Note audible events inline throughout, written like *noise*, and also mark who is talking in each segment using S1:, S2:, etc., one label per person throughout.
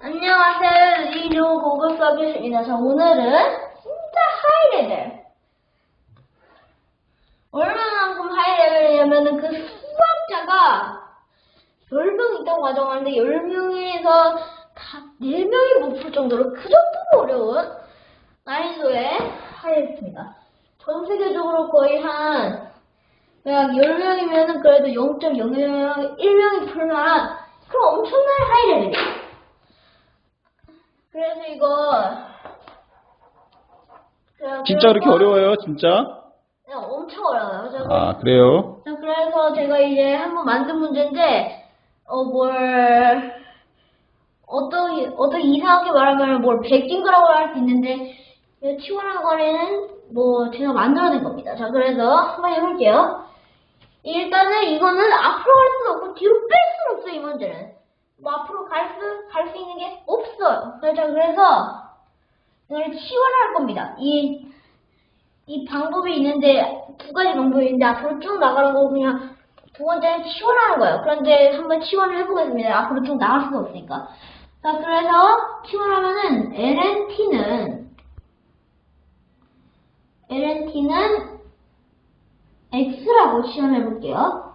S1: 안녕하세요. 리조 고급 서비스입니다. 자, 오늘은 진짜 하이 레벨. 얼마만큼 하이 레벨이냐면은 그 수학자가 10명 있다고 가정하는데 10명에서 다 4명이 못 풀 정도로 그 정도로 어려운 난이도의 하이였습니다. 전 세계적으로 거의 한 그냥 10명이면은 그래도 0.001명이 1명이 풀만한 그런 엄청난 하이 레벨이에요. 그래서 이거
S2: 진짜 그렇게
S1: 그래서
S2: 어려워요, 진짜?
S1: 그냥 엄청 어려워요. 저,
S2: 아, 그래요?
S1: 저 그래서 제가 이제 한번 만든 문제인데 어뭘 어떤 어떤 이상하게 말하면 뭘 베낀 거라고 할 수 있는데 치원한 거는 뭐 제가 만들어낸 겁니다. 자 그래서 한번 해볼게요. 일단은 이거는 앞으로 갈 수도 없고 뒤로 뺄 수는 없어 이 문제는. 뭐 앞으로 갈 수 갈 수 있는 게 없어요. 자 그래서 이걸 치원할 겁니다. 이 이 방법이 있는데 두 가지 방법이 있는데 앞으로 쭉 나가는 거 그냥 두 번째는 치원하는 거예요. 그런데 한번 치원을 해보겠습니다. 앞으로 쭉 나갈 수가 없으니까. 자 그래서 치원하면은 LNT는 LNT는 X라고 치원해 볼게요.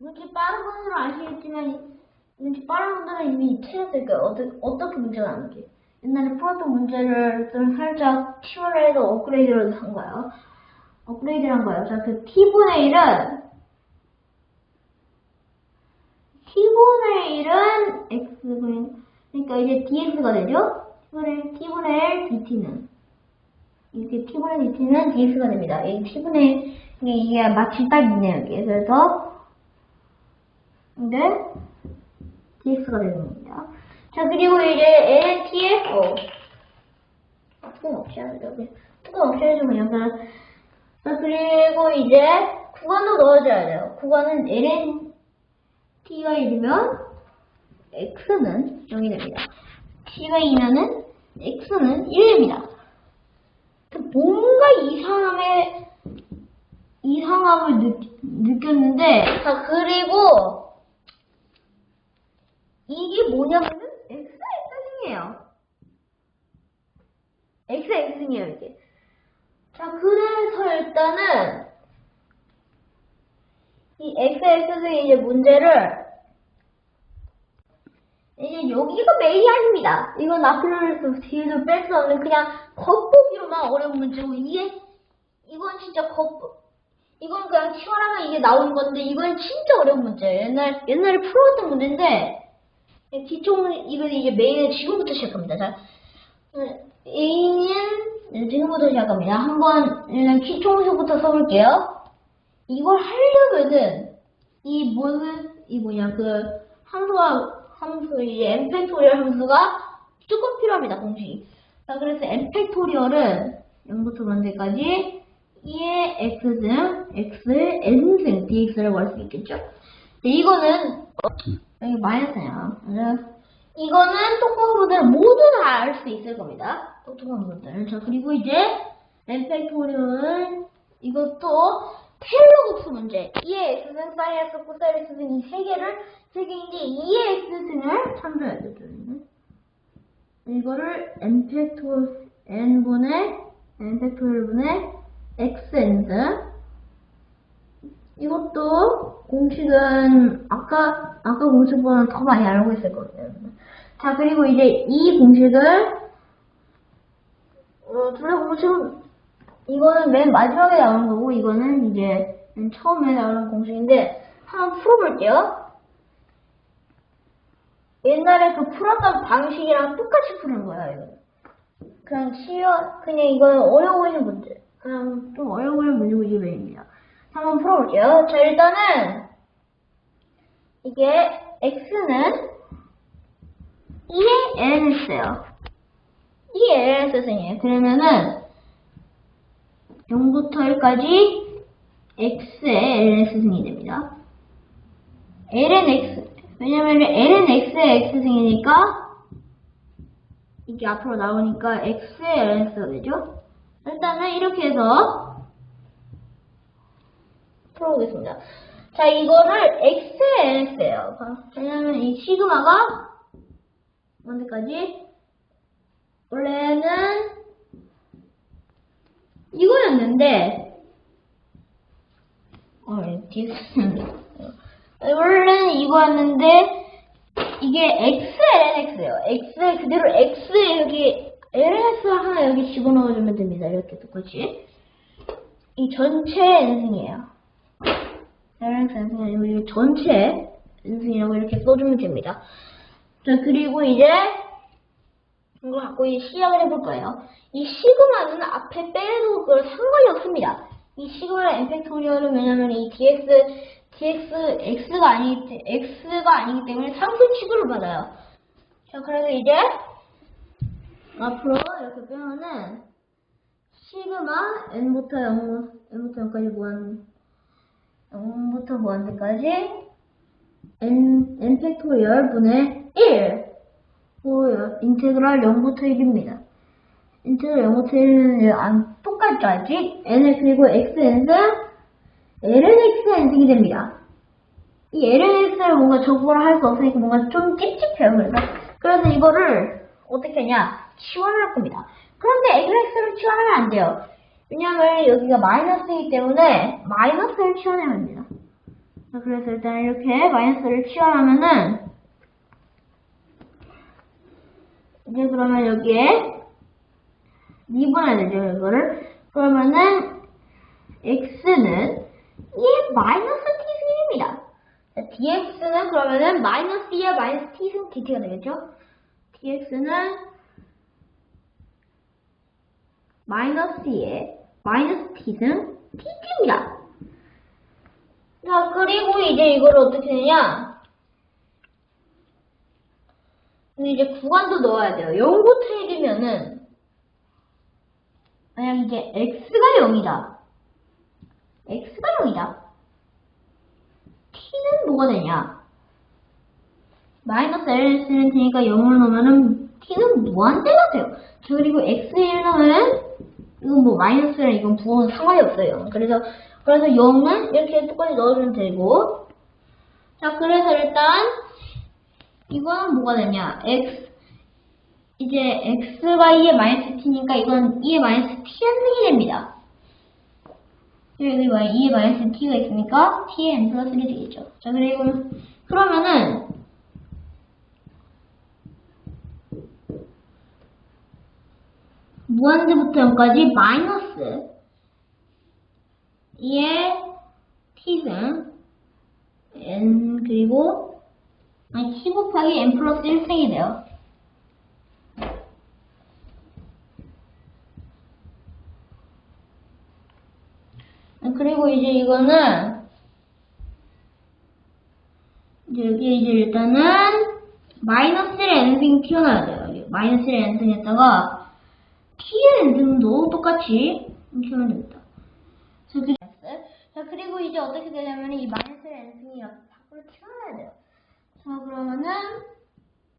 S1: 이렇게 빠른 분들은 아시겠지만 이렇게 빠른 분들은 이미 틀렸을 거예요. 어떻게, 어떻게 문제가 나는지. 옛날에 풀었던 문제를 좀 살짝 해서 업그레이드를 한 거예요. 업그레이드를 한 거예요. 자, 그 T분의 1은 T분의 1은 X 그러니까 이제 DX가 되죠? T분의, T분의 1 DT는 이렇게 T분의 DT는 DX가 됩니다. 이 T분의 이게 마침 딱 있네요. 여기. 그래서 근데 DX가 되는 겁니다. 자, 그리고 이제 LNT의, 어, 아, 뚜껑 하죠. 여기. 뚜껑 없이 해주면 약간, 자, 그리고 이제 구간도 넣어줘야 돼요. 구간은 LNT가 1이면 X는 0이 됩니다. T가 2면은 X는 1입니다. 뭔가 이상함에, 이상함을 느, 느꼈는데, 자, 그리고, 뭐냐면은 X가 X승이에요. X가 X승이에요, 이게. 자, 그래서 일단은 이 X가 X승의 이제 문제를 이제 여기가 메인이 아닙니다. 이건 앞으로는 뒤에도 뺄수 없는 그냥 겉보기로만 어려운 문제고 이게 이건 진짜 겉보 이건 그냥 치환하면 이게 나오는 건데 이건 진짜 어려운 문제예요. 옛날 옛날에 풀어왔던 문제인데 기총 이거 이제 메인은 지금부터 시작합니다. 자, A는 지금부터 시작합니다. 한번 기총수부터 써볼게요. 이걸 하려면은 이 뭐는 이 뭐냐 그 함수와 함수 이 엠팩토리얼 함수가 조금 필요합니다. 공식이. 자, 그래서 엠팩토리얼은 0부터 만들까지 2의 x승, x의 n승 dx라고 할 수 있겠죠. 이거는 어, 여기 마이너스냐. 그래서 이거는 똑똑한 분들은 모두 다 알 수 있을 겁니다. 똑똑한 분들은. 자, 그리고 이제 엠팩토리얼은 이것도 텔로국수 문제. 2의 x승, 사이에스, 코사이리스 등이 세 개를 세 개인데 2의 x승을 참조해야 되죠. 이거를 n팩토 n분의 n팩토리얼 분의 xn승 이것도 공식은 아까 아까 공식보다는 더 많이 알고 있을 거예요. 자 그리고 이제 이 공식을 어, 공식은 이거는 맨 마지막에 나오는 거고 이거는 이제 맨 처음에 나오는 공식인데 한번 풀어볼게요. 옛날에 그 풀었던 방식이랑 똑같이 푸는 거야 이거. 그냥 쉬워 그냥 이거는 어려워 보이는 문제. 그냥 좀 어려워 보이는 문제고 이게 메인입니다. 한번 풀어볼게요. 자, 일단은, 이게, x는 2의 lnx예요. 2의 lnx승이에요. 그러면은, 0부터 1까지 x의 lnx승이 됩니다. lnx, 왜냐면 lnx의 x승이니까, 이게 앞으로 나오니까 x의 lnx가 되죠. 일단은 이렇게 해서, 풀어보겠습니다. 자, 이거를 x의 nx예요. 왜냐면 이 시그마가 무한대까지 원래는 이거였는데 어, 뒤에 *laughs* 원래는 이거였는데 이게 XLNX예요. X 그대로 X 여기 LNX 하나 여기 집어넣어주면 됩니다. 이렇게 똑같이 이 전체 N승이에요. N승이 아니고 이 전체 N승이라고 이렇게 써주면 됩니다. 자 그리고 이제 이거 갖고 이 시작을 해볼 거예요. 이 시그마는 앞에 빼도 그걸 상관이 없습니다. 이 시그마 엠팩토리얼은 왜냐면 이 dx, dx, x가 아니기, 때- x가 아니기 때문에 상수 취급을 받아요. 자, 그래서 이제 앞으로 이렇게 빼면은 시그마 n부터 0, n부터 0까지 무한, 0부터 무한대까지 n, n 팩토리얼 분의 1 뭐예요? 인테그랄 0부터 1입니다. 인테그랄 0부터 1은 안 똑같죠, 아직? n을 그리고 xn은 ln x가 n승이 됩니다. 이 ln x를 뭔가 적으로 할수 없으니까 뭔가 좀 찝찝해요, 그래서. 그래서 이거를 어떻게 하냐? 치환을 할 겁니다. 그런데 ln x를 치환하면 안 돼요. 왜냐하면 여기가 마이너스이기 때문에 마이너스를 합니다. 자, 그래서 일단 이렇게 마이너스를 치환하면은 이제 그러면 여기에 2분해야 되죠, 이거를. 그러면은, x는 2의 마이너스 t승입니다. dx는 그러면은 마이너스 2의 마이너스 t승 dt가 되겠죠? dx는 마이너스 2의 마이너스 t승 dt입니다. 자, 그리고 이제 이걸 어떻게 되냐? 이제 구간도 넣어야 돼요. 0부터 1이면은 만약 이게 x가 0이다. x가 0이다. t는 뭐가 되냐? 마이너스 ls는 되니까 0을 넣으면은 t는 무한대가 돼요. 자, 그리고 x1 넣으면 이건 뭐 마이너스랑 이건 부호는 상관이 없어요. 그래서 그래서 0은 이렇게 똑같이 넣어주면 되고 자 그래서 일단 이거는 뭐가 되냐? x 이제 x가 2의 마이너스 t니까 이건 2의 마이너스 t의 n승이 됩니다. 여기 2의 마이너스 t가 있으니까 t의 n 플러스 1이 되겠죠. 자 그리고 그러면은 무한대부터 0까지 마이너스 2의 t승 n 그리고 아니 t 곱하기 n 플러스 1승이 돼요. 그리고 이제 이거는 이제 여기 이제 일단은 마이너스 1의 n승이 튀어나와야 돼요. 마이너스 1의 n승에다가 t의 n승도 똑같이 하면 됩니다. 자, 그- 자, 그리고 이제 어떻게 되냐면 이 마이너스의 n승이 밖으로 튀어나와야 돼요. 자, 그러면은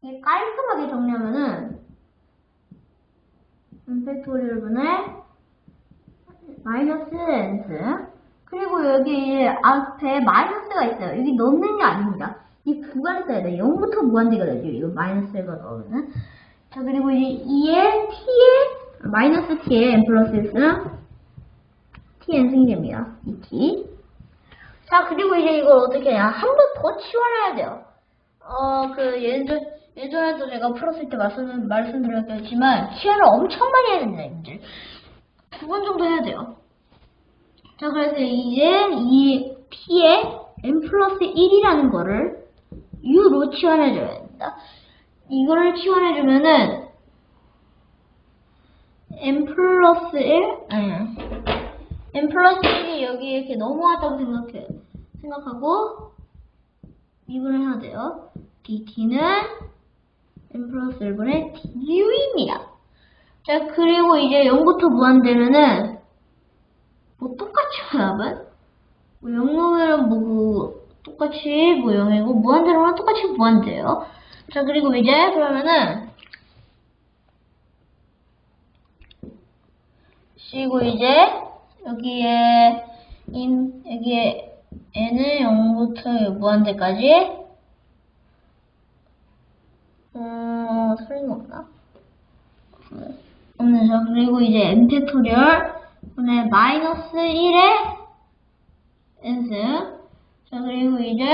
S1: 이게 깔끔하게 정리하면은 팩토리얼 분의 마이너스 n승 그리고 여기 앞에 마이너스가 있어요. 여기 넣는 게 아닙니다. 이 구간에 써야 돼요. 0부터 무한대가 되죠. 이거 마이너스가 넣으면은 자, 그리고 이제 2의 t의 마이너스 t의 n 플러스 1승 t n승이 됩니다. 이 t. 자, 그리고 이제 이걸 어떻게 해야 한 번 더 치환해야 돼요. 어, 그, 예전, 예전에도 제가 풀었을 때 말씀, 말씀드렸겠지만, 치환을 엄청 많이 해야 됩니다, 이제. 두 번 정도 해야 돼요. 자, 그래서 이제 이 t의 n 플러스 1이라는 거를 u로 치환해줘야 됩니다. 이거를 치환해주면은, n 플러스 1? 아니, n 플러스 1이 여기 이렇게 넘어왔다고 생각해, 생각하고, 미분을 해야 돼요. dt는 n 플러스 1분의 du입니다. 자, 그리고 이제 0부터 무한되면은, 뭐 똑같죠, 여러분? 뭐0 넣으면 뭐, 똑같이 뭐 0이고, 무한대로는 똑같이 무한대예요. 자, 그리고 이제, 그러면은, 쉬고 이제, 여기에, 인, 여기에, n을 0부터 무한대까지, 음, 없는 자 그리고 이제 n 팩토리얼 그다음에 마이너스 1의 n승 자 그리고 이제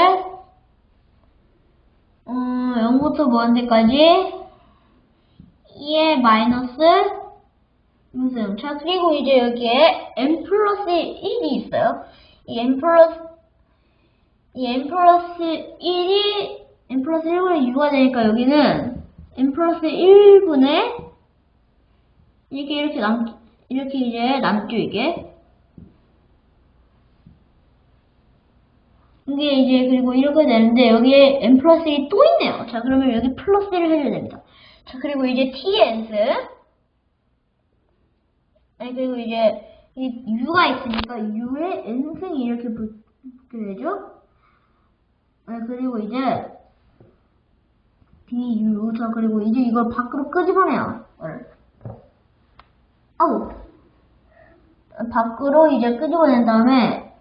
S1: 어, 0부터 무한대까지? 2의 마이너스 자 그리고 이제 여기에 n 플러스 1이 있어요. 이 n 플러스 이 n 플러스 1이 n 플러스 1분의 6가 되니까 여기는 n 플러스 1분의 이렇게 이렇게 남 이렇게 이제 남죠 이게? 이게 이제 그리고 이렇게 되는데 여기에 n 플러스 1이 또 있네요. 자 그러면 여기 플러스 1을 해줘야 됩니다. 자 그리고 이제 t의 n승 아니 그리고 이제 이 u가 있으니까 u의 n승이 이렇게 붙- 붙게 되죠? 네, 그리고 이제 du 자 그리고 이제 이걸 밖으로 끄집어내요. 이거를. 아우. 밖으로 이제 끄집어낸 다음에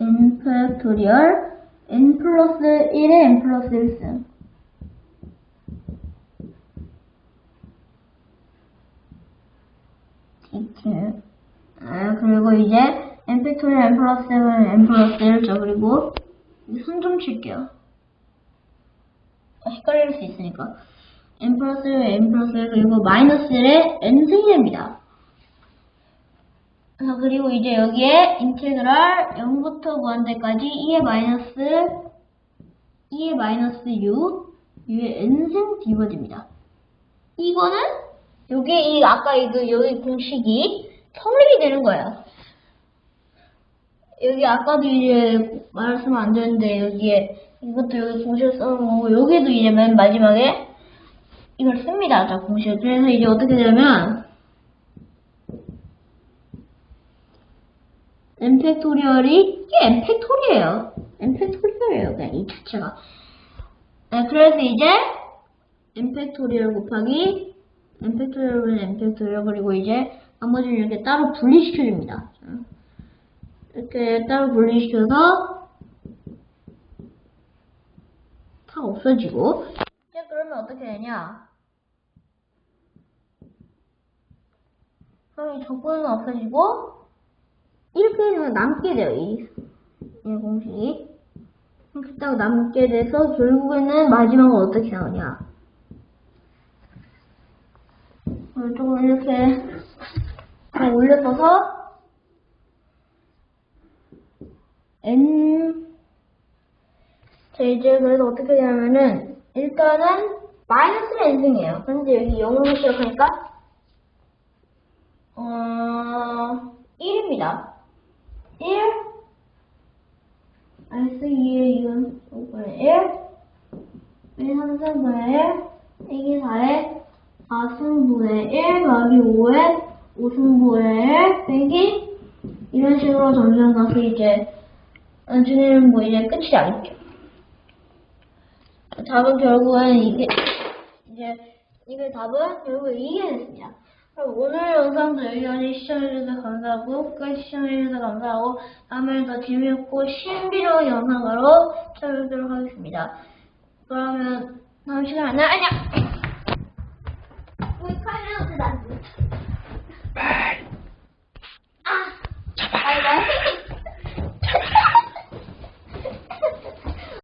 S1: n 팩토리얼 n 플러스 1에 n 플러스 1승 이렇게 아, 그리고 이제 n 팩토리얼 n 플러스 7 n 플러스 1죠. 그리고 손 좀 칠게요. 아, 헷갈릴 수 있으니까. N 플러스 1 n 플러스 1 그리고 마이너스 1에 n승이 됩니다. 자, 그리고 이제 여기에 인테그랄 0부터 무한대까지 2의 마이너스 2의 마이너스 u u의 n승 됩니다. 이거는 여기 이 아까 이거 여기 공식이 성립이 되는 거예요. 여기 아까도 이제 말씀 안 드렸는데 여기에 이것도 여기 공식을 써놓은 거고 여기도 이제 맨 마지막에 이걸 씁니다. 자 공식. 그래서 이제 어떻게 되냐면 n 팩토리얼이 이게 n 팩토리얼이에요. 그냥 이 자체가. 네, 그래서 이제 n 팩토리얼 곱하기 n 팩토리얼은 n 팩토리얼 그리고 이제 나머지는 이렇게 따로 분리시켜줍니다. 자, 이렇게 따로 분리시켜서 다 없어지고. 이제 그러면 어떻게 되냐? 그럼 이 적분은 없어지고 이렇게 되면 남게 돼요 이, 이 공식이. 딱 남게 돼서 결국에는 마지막은 어떻게 나오냐 이걸 조금 이렇게 더 올려서서 n 자 이제 그래서 어떻게 되냐면은 일단은 마이너스 n승이에요. 그런데 여기 0으로 시작하니까 어 1입니다. 1 마이너스 2의 2은 5분의 1 1 3승분의 1 이게 4에 4승분의 1 더하기 5에 5승분의 1 빼기 이런 식으로 점점 가서 이제 나중에는 뭐 이제 끝이 아니죠. 답은 결국은 이게 이제 이게 답은 결국 이게 됐습니다. 그럼 오늘 영상도 여기까지 시청해주셔서 감사하고 끝까지 시청해주셔서 감사하고 다음에 더 재미있고 신비로운 영상으로 찾아뵙도록 하겠습니다. 그러면 다음 시간에 안녕! Bye.